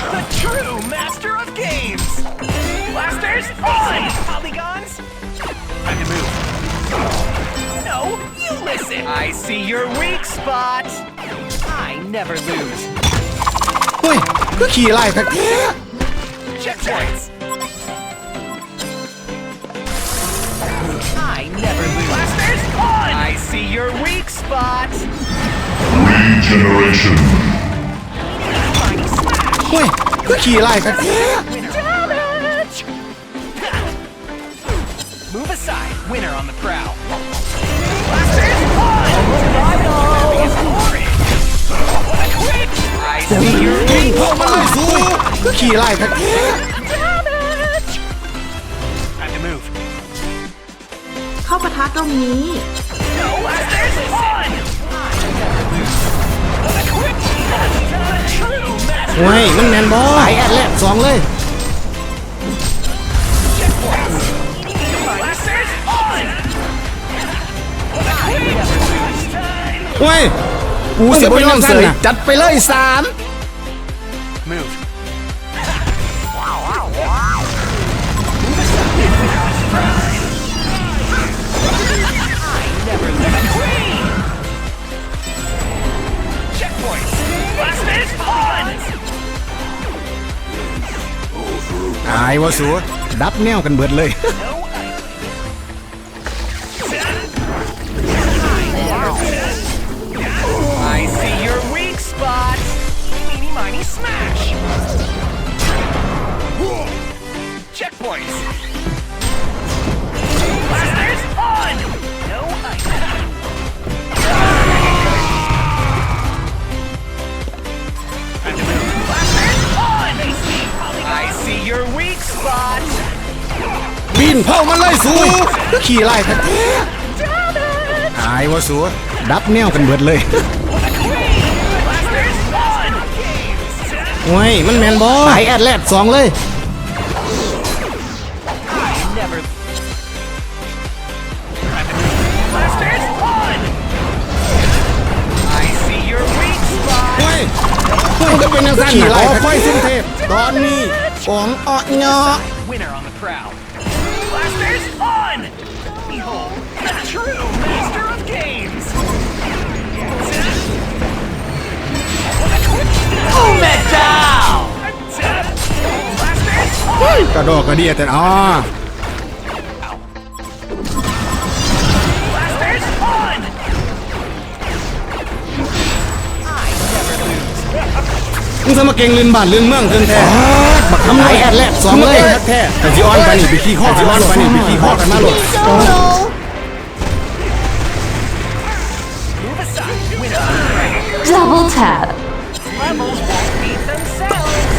The true master of games! Blasters, on! Polygons? Time to move. No, you listen! I see your weak spot! I never lose. Wait, cookie like Checkpoints! I never lose. Blasters, on! I see your weak spot! Regeneration! Tiny smash! เฮ้ยก็ขี่ไล่คักแท้ Damage! Move aside. Winner on the prowl. Blasters, on! Is horrid. Quick! I see your weak พวกมันไล่สู้ก็ขี่ไล่คักแท้ damage! Time to move. เข้าปะทะตรงนี้ No, blasters, on! Quick! True master เฮ้ยมันแมนบอไอแอดแลกสองเลย Blasters, on! Time. เฮ้ยกูเสียไปน้องเสยจัดไปเลยสาม วะสัวดับแนวกันเบิดเลย บินเผามันไล่สู้ก็ขี่ไล่คักแท้ตายวะสัวดับแนวกันเบิดเลย Blasters on! เฮ้ยมันแมนบอไอแอดแลกสองเลย Never. Blasters on! I see your weak spot! เฮ้ยเฮ้ยก็เป็นยังสั่นนะขอไฟสิ้นเทพตอนนี้ของอ้อเนาะ Blasters on! Behold, the true master of games! Oh, Metal! Blasters เฮ้ย on! กระดอกกระเดียแต่อ๋อ มึงสมาเก่งลินบ้านเรื่องเมืองเรื่องแท้บักทำไรแอดแลกสองเลยแท้แต่จีออนไปนี่ไปขี้ข้อจีออนไปนี่ไปขี้ข้อกันมาหลด Move aside. Winner on the prowl. Double tap Levels won't beat themselves.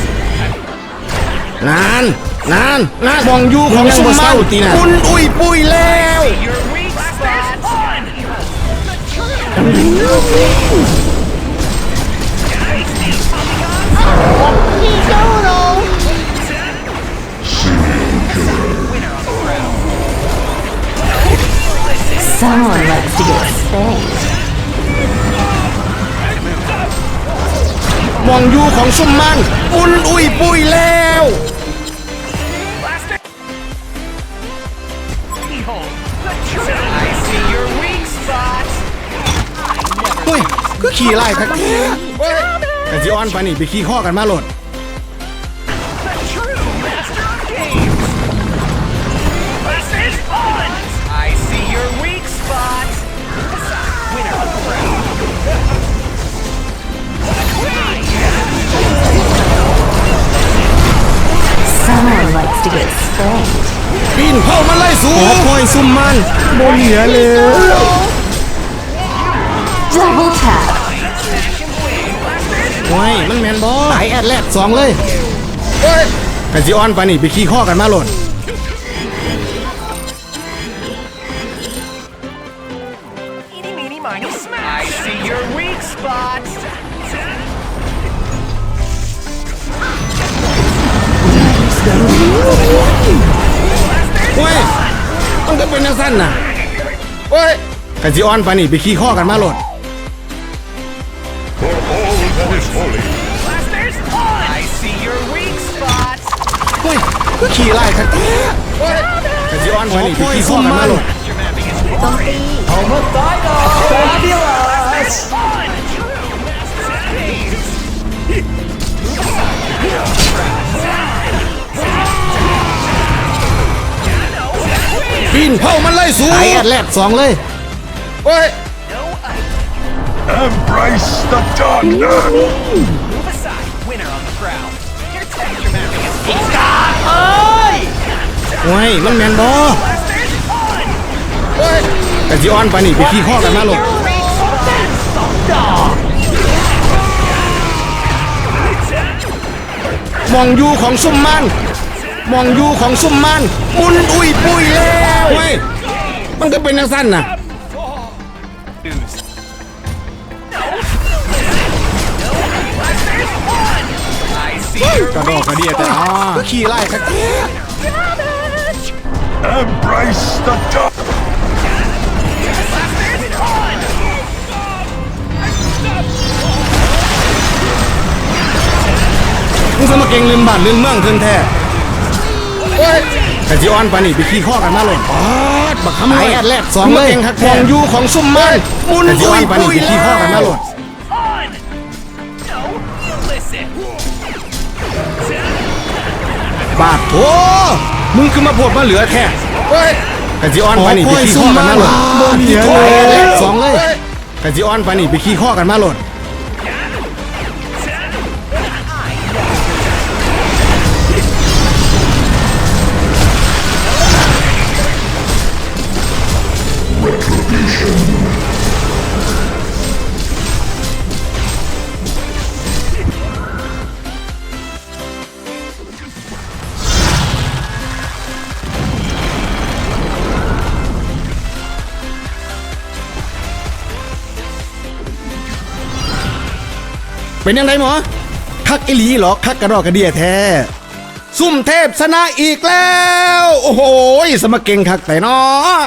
นานนานนานมองอยู่ของซุ่มมันคุณอุ้ยปุ้ยแล้ว มองอยู่ของซุ่มมันคุณอุ้ยปุ้ยแล้วเฮ้ยก็ขี่ไล่คักแท้แต่จีออนไปนี่ไปขี้ข้อกันมาหลด ปีนเข้ามาไล่สู้ขอคอยซุ่มมันโบเหลือเลย Double tap Smash and win! Blasters โอ้ยมันแมนบอไอแอดแลกสองเลยเอ้ยแต่จีออนไปนี่ไปขี้ข้อกันมาหลด ว้ยมันก็เป็นแนวสั้นนะโอ้ยกันสิออนปนี่ไปขี้ข้อกันมาโหลดเฮ้ยขี่ไล่รับเอ้ยกันสิออนปนี่ไปขี้ข้อกันมาโหลด Your เอามาตายก่อน Fabulous! เผามันเลยสูไอแอดแลกสองเลยโอ้ย Embrace the darkness! Move aside, winner on the prowl. Your texture mapping is Stop! Oi! โอ้ยมันแมนบอ Blasters on! แต่สิอ้อนไปนี่ไปขี่ข้อกันมาโลดมองอยู่ของซุ่มมัน มองอยู่ของซุ่มมันมุนอุ้ยปุ้ยแล้วเฮ้ยมันก็เป็นนังสั้นน่ะ Ooze. No! No! Blasters on! I see your กระดอกกระเดียแต่อ๋อก็ขี่ไล่ครับ damage! Embrace the dark! Blasters on! มึงสมาเก่งลืมบ้านลืมเมืองเทินแท้เฮ้ย แต่สิอ้อนไปนี่ไปขี่ข้อกันมาโลดอ๋อบักคำไอแอดแลกสองเลยมองอยู่ของซุ่มมันมุนแต่สิอ้อนไปนี่ไปขี่ข้อกันมาโลด On! No! You listen! บาดโถมึงคือมาโพดมาเหลือแท้เฮ้ยแต่สิอ้อนไปนี่ไปขี่ข้อกันมาโลดเดี๋ยวเลยสองเลยแต่สิอ้อนไปนี่ไปขี่ข้อกันมาโลด เป็นยังไงหมอ คักอิลีหรอคักกระรอกกระเดียแท้ ซุ่มเทพชนะอีกแล้ว โอ้โหสมเก่งคักแต่นาะ